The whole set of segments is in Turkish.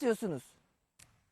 atıyorsunuz?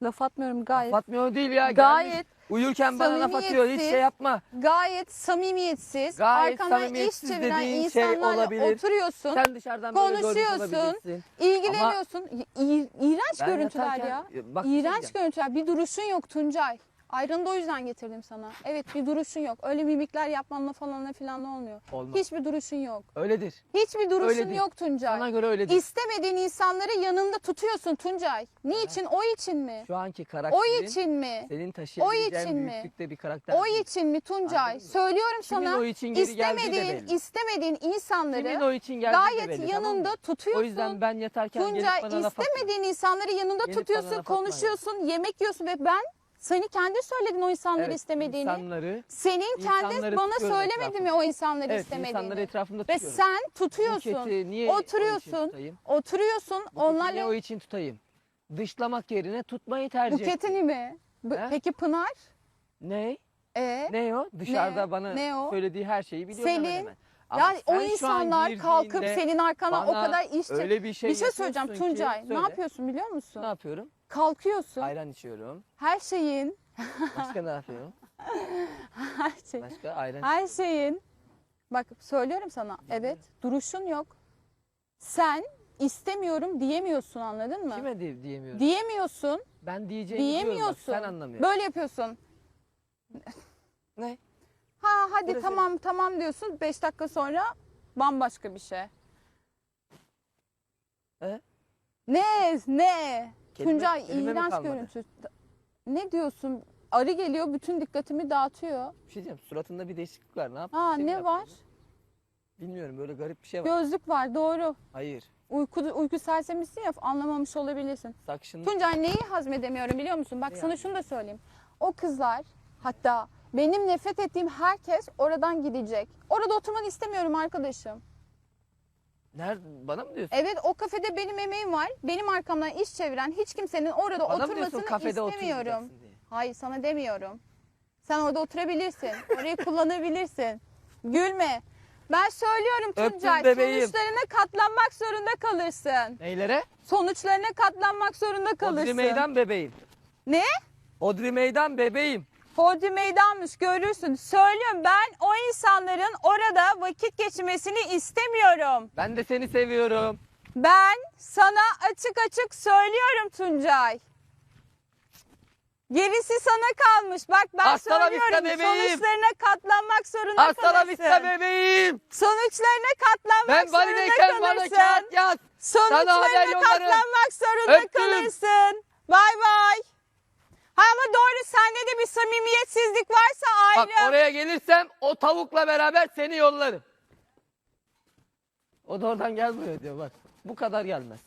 Laf atmıyorum gayet. Atmıyor değil ya. Gayet gelmiş. Uyurken bana laf atıyor. Hiç şey yapma. Gayet samimiyetsiz. Gayet arkandan iş çeviren şey insanlarla olabilir. oturuyorsun. Sen dışarıdan konuşuyorsun. ilgileniyorsun. İ- iğrenç görüntüler yatarken- ya. Bak şey İğrenç görüntüler. Bir duruşun yok Tuncay. Ayrını da o yüzden getirdim sana. Evet bir duruşun yok. Öyle mimikler yapmanla falanla filan olmuyor. Olmaz. Hiçbir duruşun yok. Öyledir. Hiçbir duruşun Öyledir. yok Tuncay. Sana göre öyledir. İstemediğin insanları yanında tutuyorsun Tuncay. Niçin? O için mi? Şu anki O karakterin için mi? senin O taşıyabileceğin mi? büyüklükte bir karakter. O değil. için mi Tuncay? Anladın mı? Söylüyorum Kimin sana. o için geri geldiği de istemediğin, belli. istemediğin insanları Kimin o için geldiği de gayet belli, tamam yanında tutuyorsun. O yüzden ben yatarken Tuncay gelip bana laf atma. istemediğin insanları yanında Gelip bana tutuyorsun, laf atma ya. konuşuyorsun, yemek yiyorsun ve ben seni kendi söyledin o insanları Evet, istemediğini. insanları, Senin kendi insanları bana tutuyorum söylemedi mi o insanları evet, istemediğini? insanları etrafımda Ve tutuyorum. sen tutuyorsun. keti niye o için oturuyorsun. tutayım? Oturuyorsun. Niye onlarla o için tutayım? Dışlamak yerine tutmayı tercih buketini mi? Bu- He? Peki Pınar? Ne? E Ne o? Dışarıda Ne? bana Ne o? söylediği her şeyi biliyorum hemen Selin, hemen. Ama yani o sen şu an insanlar kalkıp girdiğinde senin arkana o bana kadar iş çek- öyle bir şey bir şey söyleyeceğim yapıyorsun ki- Tuncay. Ne Söyle. yapıyorsun biliyor musun? Ne yapıyorum? Kalkıyorsun. Ayran içiyorum. Her şeyin, Başka ne yapıyorum? her şey, Başka ayran her şeyin. Bak söylüyorum sana. Evet, duruşun yok. Sen istemiyorum diyemiyorsun anladın mı? Kime de diyemiyorum. Diyemiyorsun. ben diyeceğimi diyorum bak Diyemiyorsun. sen anlamıyorsun. Böyle yapıyorsun. Ne? Ha hadi Söyle, tamam tamam diyorsun. 5 dakika sonra bambaşka bir şey. He? Ne? Ne? Kelime- Tuncay kelime mi iğrenç kalmadı? görüntü. Ne diyorsun? Arı geliyor bütün dikkatimi dağıtıyor. Bir şey diyeceğim suratında bir değişiklik var. Ne yaptın? Ha Şey mi ne yaptın? var? Bilmiyorum böyle garip bir şey var. Gözlük var doğru. Hayır. Uyku, uyku sersemisin ya anlamamış olabilirsin. Sakşın. Tuncay neyi hazmedemiyorum biliyor musun? Bak Ne sana yani? şunu da söyleyeyim. O kızlar hatta benim nefret ettiğim herkes oradan gidecek. Orada oturmanı istemiyorum arkadaşım. Nerede? Bana mı diyorsun? Evet o kafede benim emeğim var. Benim arkamdan iş çeviren hiç kimsenin orada Bana mı diyorsun oturmasını kafede istemiyorum. oturmayacaksın diye? Hayır sana demiyorum. Sen orada oturabilirsin. Orayı kullanabilirsin. Gülme. Ben söylüyorum Öptüm Tuncay. bebeğim. Sonuçlarına katlanmak zorunda kalırsın. Neylere? Sonuçlarına katlanmak zorunda kalırsın. Odri meydan bebeğim. Ne? Odri meydan bebeğim. Hodri meydanmış görürsün. Söylüyorum ben o insanların orada vakit geçirmesini istemiyorum. Ben de seni seviyorum. Ben sana açık açık söylüyorum Tuncay. Gerisi sana kalmış. Bak ben Hasta la söylüyorum. bebeğim. Sonuçlarına katlanmak zorunda Hasta la kalırsın. vista bebeğim. Sonuçlarına katlanmak Ben zorunda valideyken bana kalırsın. kağıt yaz. Sana haber Sonuçlarına yollarım. katlanmak zorunda Öptüm. kalırsın. Bay bay. Ama doğru sende de bir samimiyetsizlik varsa Bak ayrı. oraya gelirsem o tavukla beraber seni yollarım. O da oradan gelmiyor diyor bak. Bu kadar gelmez.